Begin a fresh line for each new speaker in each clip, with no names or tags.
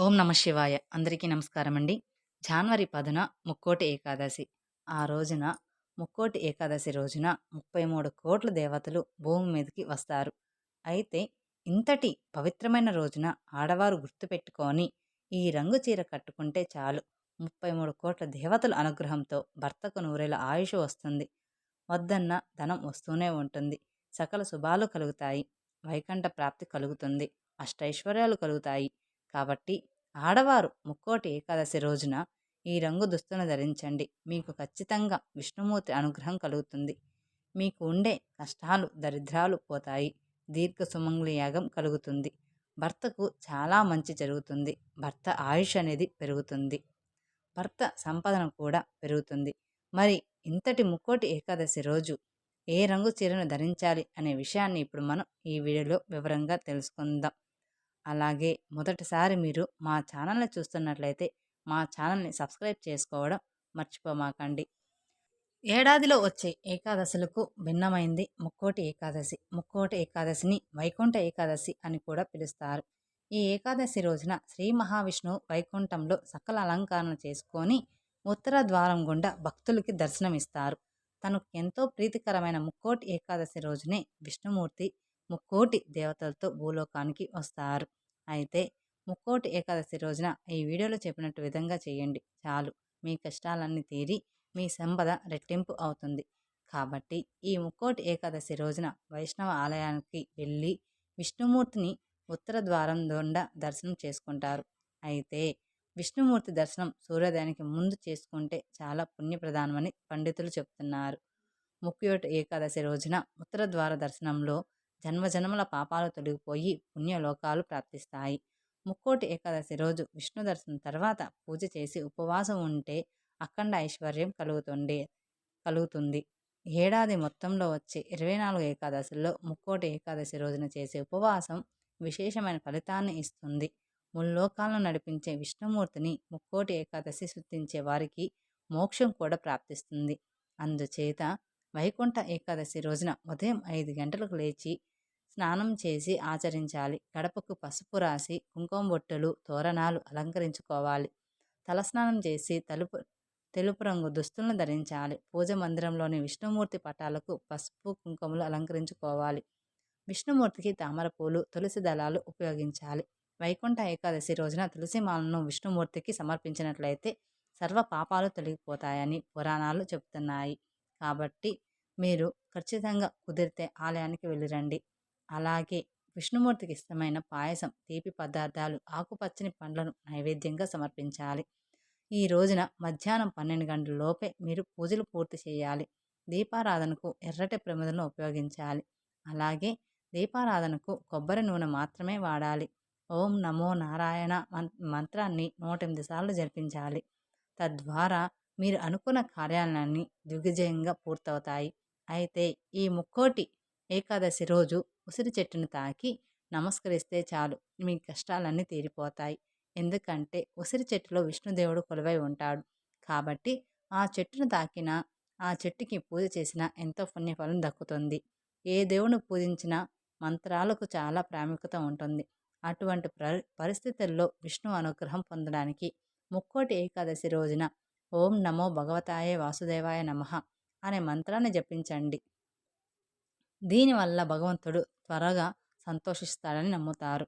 ఓం నమ శివాయ. అందరికీ నమస్కారం అండి జనవరి పదున ముక్కోటి ఏకాదశి. ఆ రోజున ముక్కోటి ఏకాదశి రోజున ముప్పై మూడు కోట్ల దేవతలు భూమి మీదకి వస్తారు. అయితే ఇంతటి పవిత్రమైన రోజున ఆడవారు గుర్తుపెట్టుకొని ఈ రంగు చీర కట్టుకుంటే చాలు. ముప్పై మూడు కోట్ల దేవతల అనుగ్రహంతో భర్తకు నూరేల ఆయుష్ వస్తుంది. వద్దన్న ధనం వస్తూనే ఉంటుంది. సకల శుభాలు కలుగుతాయి. వైకంఠ ప్రాప్తి కలుగుతుంది. అష్టైశ్వర్యాలు కలుగుతాయి. కాబట్టి ఆడవారు ముక్కోటి ఏకాదశి రోజున ఈ రంగు దుస్తును ధరించండి. మీకు ఖచ్చితంగా విష్ణుమూర్తి అనుగ్రహం కలుగుతుంది. మీకు ఉండే కష్టాలు దరిద్రాలు పోతాయి. దీర్ఘ సుమంగులి యాగం కలుగుతుంది. భర్తకు చాలా మంచి జరుగుతుంది. భర్త ఆయుష్ అనేది పెరుగుతుంది. భర్త సంపాదన కూడా పెరుగుతుంది. మరి ఇంతటి ముక్కోటి ఏకాదశి రోజు ఏ రంగు చీరను ధరించాలి అనే విషయాన్ని ఇప్పుడు మనం ఈ వీడియోలో వివరంగా తెలుసుకుందాం. అలాగే మొదటిసారి మీరు మా ఛానల్ని చూస్తున్నట్లయితే మా ఛానల్ని సబ్స్క్రైబ్ చేసుకోవడం మర్చిపోమాకండి. ఏడాదిలో వచ్చే ఏకాదశులకు భిన్నమైంది ముక్కోటి ఏకాదశి. ముక్కోటి ఏకాదశిని వైకుంఠ ఏకాదశి అని కూడా పిలుస్తారు. ఈ ఏకాదశి రోజున శ్రీ మహావిష్ణువు వైకుంఠంలో సకల అలంకరణ చేసుకొని ఉత్తర ద్వారం గుండా భక్తులకి దర్శనమిస్తారు. తనకు ఎంతో ప్రీతికరమైన ముక్కోటి ఏకాదశి రోజునే విష్ణుమూర్తి ముక్కోటి దేవతలతో భూలోకానికి వస్తారు. అయితే ముక్కోటి ఏకాదశి రోజున ఈ వీడియోలో చెప్పినట్టు విధంగా చేయండి. చాలు. మీ కష్టాలన్నీ తీరి మీ సంపద రెట్టింపు అవుతుంది. కాబట్టి ఈ ముక్కోటి ఏకాదశి రోజున వైష్ణవ ఆలయానికి వెళ్ళి విష్ణుమూర్తిని ఉత్తర ద్వారం దొండ దర్శనం చేసుకుంటారు. అయితే విష్ణుమూర్తి దర్శనం సూర్యోదయానికి ముందు చేసుకుంటే చాలా పుణ్యప్రధానమని పండితులు చెప్తున్నారు. ముక్కోటి ఏకాదశి రోజున ఉత్తర ద్వార దర్శనంలో జన్మజన్మల పాపాలు తొలగిపోయి పుణ్యలోకాలు ప్రాప్తిస్తాయి. ముక్కోటి ఏకాదశి రోజు విష్ణు దర్శనం తర్వాత పూజ చేసి ఉపవాసం ఉంటే అఖండ ఐశ్వర్యం కలుగుతుండే కలుగుతుంది. ఏడాది మొత్తంలో వచ్చే ఇరవై నాలుగు ఏకాదశిలో ముక్కోటి ఏకాదశి రోజున చేసే ఉపవాసం విశేషమైన ఫలితాన్ని ఇస్తుంది. ముల్లోకాలను నడిపించే విష్ణుమూర్తిని ముక్కోటి ఏకాదశి శుద్ధించే వారికి మోక్షం కూడా ప్రాప్తిస్తుంది. అందుచేత వైకుంఠ ఏకాదశి రోజున ఉదయం ఐదు గంటలకు లేచి స్నానం చేసి ఆచరించాలి. గడపకు పసుపు రాసి కుంకుమ బొట్టెలు తోరణాలు అలంకరించుకోవాలి. తలస్నానం చేసి తలుపు తెలుపు రంగు దుస్తులను ధరించాలి. పూజ మందిరంలోని విష్ణుమూర్తి పటాలకు పసుపు కుంకుమలు అలంకరించుకోవాలి. విష్ణుమూర్తికి తామర పూలు తులసి దళాలు ఉపయోగించాలి. వైకుంఠ ఏకాదశి రోజున తులసి మాలను విష్ణుమూర్తికి సమర్పించినట్లయితే సర్వ పాపాలు తొలగిపోతాయని పురాణాలు చెబుతున్నాయి. కాబట్టి మీరు ఖచ్చితంగా కుదిరితే ఆలయానికి వెళ్ళిరండి. అలాగే విష్ణుమూర్తికి ఇష్టమైన పాయసం తీపి పదార్థాలు ఆకుపచ్చని పండ్లను నైవేద్యంగా సమర్పించాలి. ఈ రోజున మధ్యాహ్నం పన్నెండు గంటల లోపే మీరు పూజలు పూర్తి చేయాలి. దీపారాధనకు ఎర్రటి ప్రమిదలను ఉపయోగించాలి. అలాగే దీపారాధనకు కొబ్బరి నూనె మాత్రమే వాడాలి. ఓం నమో నారాయణ మంత్రాన్ని నూట ఎనిమిది సార్లు జరిపించాలి. తద్వారా మీరు అనుకున్న కార్యాలన్నీ దిగ్విజయంగా పూర్తవుతాయి. అయితే ఈ ముక్కోటి ఏకాదశి రోజు ఉసిరి చెట్టును తాకి నమస్కరిస్తే చాలు. మీ కష్టాలన్నీ తీరిపోతాయి. ఎందుకంటే ఉసిరి చెట్టులో విష్ణుదేవుడు కొలువై ఉంటాడు. కాబట్టి ఆ చెట్టును తాకినా ఆ చెట్టుకి పూజ చేసినా ఎంతో పుణ్యఫలం దక్కుతుంది. ఏ దేవుని పూజించినా మంత్రాలకు చాలా ప్రాముఖ్యత ఉంటుంది. అటువంటి పరిస్థితుల్లో విష్ణు అనుగ్రహం పొందడానికి ముక్కోటి ఏకాదశి రోజున ఓం నమో భగవతాయే వాసుదేవాయ నమ అనే మంత్రాన్ని జపించండి. దీనివల్ల భగవంతుడు త్వరగా సంతోషిస్తాడని నమ్ముతారు.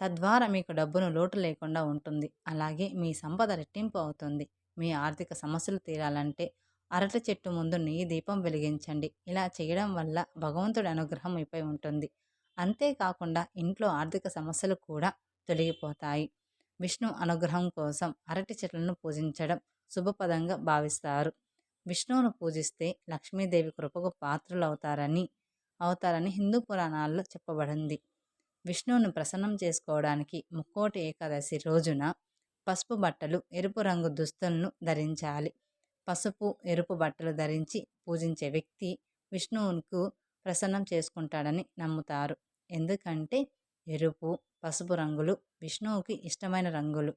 తద్వారా మీకు డబ్బును లోటు లేకుండా ఉంటుంది. అలాగే మీ సంపద రెట్టింపు అవుతుంది. మీ ఆర్థిక సమస్యలు తీరాలంటే అరటి చెట్టు ముందు నెయ్యి దీపం వెలిగించండి. ఇలా చేయడం వల్ల భగవంతుడి అనుగ్రహం మీపై ఉంటుంది. అంతేకాకుండా ఇంట్లో ఆర్థిక సమస్యలు కూడా తొలగిపోతాయి. విష్ణు అనుగ్రహం కోసం అరటి చెట్లను పూజించడం శుభపదంగా భావిస్తారు. విష్ణువును పూజిస్తే లక్ష్మీదేవి కృపకు పాత్రలు అవుతారని హిందూ పురాణాల్లో చెప్పబడింది. విష్ణువును ప్రసన్నం చేసుకోవడానికి ముక్కోటి ఏకాదశి రోజున పసుపు బట్టలు ఎరుపు రంగు దుస్తులను ధరించాలి. పసుపు ఎరుపు బట్టలు ధరించి పూజించే వ్యక్తి విష్ణువుకు ప్రసన్నం చేసుకుంటాడని నమ్ముతారు. ఎందుకంటే ఎరుపు పసుపు రంగులు విష్ణువుకి ఇష్టమైన రంగులు.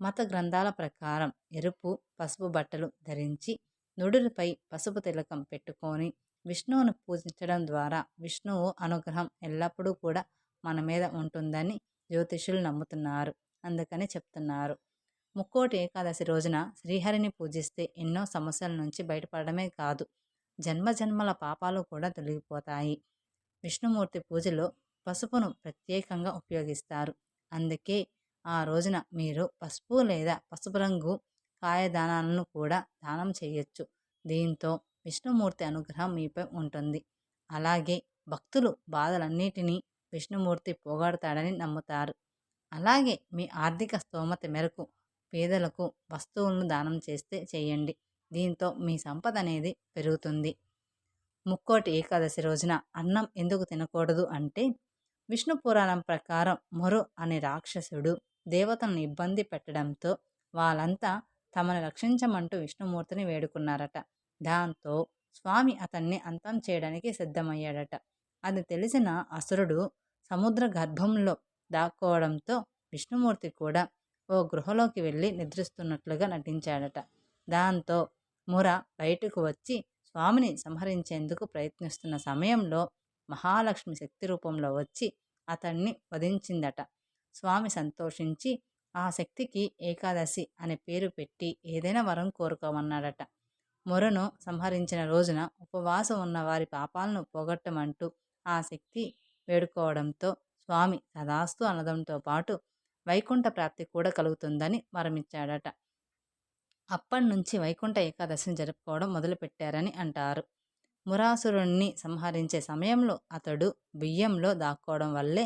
మత గ్రంథాల ప్రకారం ఎరుపు పసుపు బట్టలు ధరించి నుడులపై పసుపు తిలకం పెట్టుకొని విష్ణువును పూజించడం ద్వారా విష్ణువు అనుగ్రహం ఎల్లప్పుడూ కూడా మన మీద ఉంటుందని జ్యోతిషులు నమ్ముతున్నారు. అందుకని చెప్తున్నారు. ముక్కోటి ఏకాదశి రోజున శ్రీహరిని పూజిస్తే ఎన్నో సమస్యల నుంచి బయటపడమే కాదు జన్మ జన్మల పాపాలు కూడా తొలగిపోతాయి. విష్ణుమూర్తి పూజలో పసుపును ప్రత్యేకంగా ఉపయోగిస్తారు. అందుకే ఆ రోజున మీరు పసుపు లేదా పసుపు రంగు కాయదానాలను కూడా దానం చేయొచ్చు. దీంతో విష్ణుమూర్తి అనుగ్రహం మీపై ఉంటుంది. అలాగే భక్తులు బాధలన్నిటినీ విష్ణుమూర్తి పోగొడతాడని నమ్ముతారు. అలాగే మీ ఆర్థిక స్తోమత మేరకు పేదలకు వస్తువులను దానం చేస్తే చేయండి. దీంతో మీ సంపద అనేది పెరుగుతుంది. ముక్కోటి ఏకాదశి రోజున అన్నం ఎందుకు తినకూడదు అంటే విష్ణు పురాణం ప్రకారం మొరు అనే రాక్షసుడు దేవతలను ఇబ్బంది పెట్టడంతో వాళ్ళంతా తమను రక్షించమంటూ విష్ణుమూర్తిని వేడుకున్నారట. దాంతో స్వామి అతన్ని అంతం చేయడానికి సిద్ధమయ్యాడట. అది తెలిసిన అసురుడు సముద్ర గర్భంలో దాక్కోవడంతో విష్ణుమూర్తి కూడా ఓ గృహలోకి వెళ్ళి నిద్రిస్తున్నట్లుగా నటించాడట. దాంతో ముర బయటకు వచ్చి స్వామిని సంహరించేందుకు ప్రయత్నిస్తున్న సమయంలో మహాలక్ష్మి శక్తి రూపంలో వచ్చి అతన్ని వధించిందట. స్వామి సంతోషించి ఆ శక్తికి ఏకాదశి అనే పేరు పెట్టి ఏదైనా వరం కోరుకోమన్నాడట. మొరను సంహరించిన రోజున ఉపవాసం ఉన్న వారి పాపాలను పోగొట్టమంటూ ఆ శక్తి వేడుకోవడంతో స్వామి తదాస్తు అనడంతో పాటు వైకుంఠ ప్రాప్తి కూడా కలుగుతుందని వరమిచ్చాడట. అప్పటి నుంచి వైకుంఠ ఏకాదశిని జరుపుకోవడం మొదలుపెట్టారని అంటారు. మురాసురుణ్ణి సంహరించే సమయంలో అతడు బియ్యంలో దాక్కోవడం వల్లే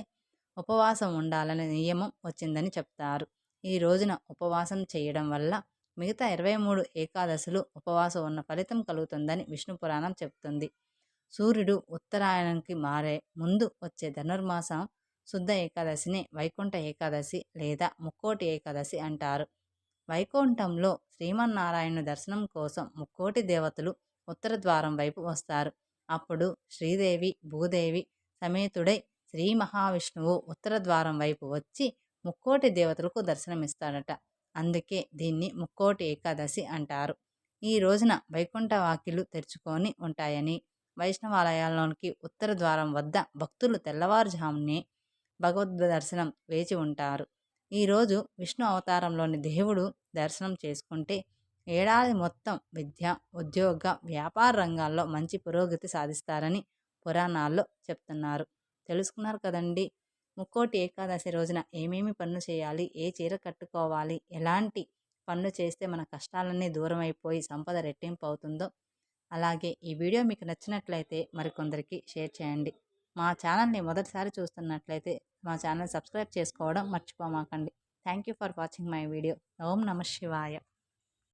ఉపవాసం ఉండాలనే నియమం వచ్చిందని చెప్తారు. ఈ రోజున ఉపవాసం చేయడం వల్ల మిగతా ఇరవై మూడు ఏకాదశులు ఉపవాసం ఉన్న ఫలితం కలుగుతుందని విష్ణు పురాణం చెబుతుంది. సూర్యుడు ఉత్తరాయణానికి మారే ముందు వచ్చే ధనుర్మాసం శుద్ధ ఏకాదశిని వైకుంఠ ఏకాదశి లేదా ముక్కోటి ఏకాదశి అంటారు. వైకుంఠంలో శ్రీమన్నారాయణ దర్శనం కోసం ముక్కోటి దేవతలు ఉత్తర ద్వారం వైపు వస్తారు. అప్పుడు శ్రీదేవి భూదేవి సమేతుడై శ్రీ మహావిష్ణువు ఉత్తర ద్వారం వైపు వచ్చి ముక్కోటి దేవతలకు దర్శనమిస్తాడట. అందుకే దీన్ని ముక్కోటి ఏకాదశి అంటారు. ఈ రోజున వైకుంఠ వాకిలు తెరుచుకొని ఉంటాయని వైష్ణవాలయాల్లోనికి ఉత్తర ద్వారం వద్ద భక్తులు తెల్లవారుజామునే భగవద్ దర్శనం వేచి ఉంటారు. ఈరోజు విష్ణు అవతారంలోని దేవుడు దర్శనం చేసుకుంటే ఏడాది మొత్తం విద్య ఉద్యోగ వ్యాపార రంగాల్లో మంచి పురోగతి సాధిస్తారని పురాణాల్లో చెప్తున్నారు. తెలుసుకున్నారు కదండి? ముక్కోటి ఏకాదశి రోజున ఏమేమి పనులు చేయాలి? ఏ చీర కట్టుకోవాలి? ఎలాంటి పనులు చేస్తే మన కష్టాలన్నీ దూరం అయిపోయి సంపద రెట్టింపు అవుతుందో అలాగే ఈ వీడియో మీకు నచ్చినట్లయితే మరికొందరికి షేర్ చేయండి. మా ఛానల్ని మొదటిసారి చూస్తున్నట్లయితే మా ఛానల్ సబ్స్క్రైబ్ చేసుకోవడం మర్చిపోమాకండి. Thank you for watching my video. ఓం నమ శివాయ.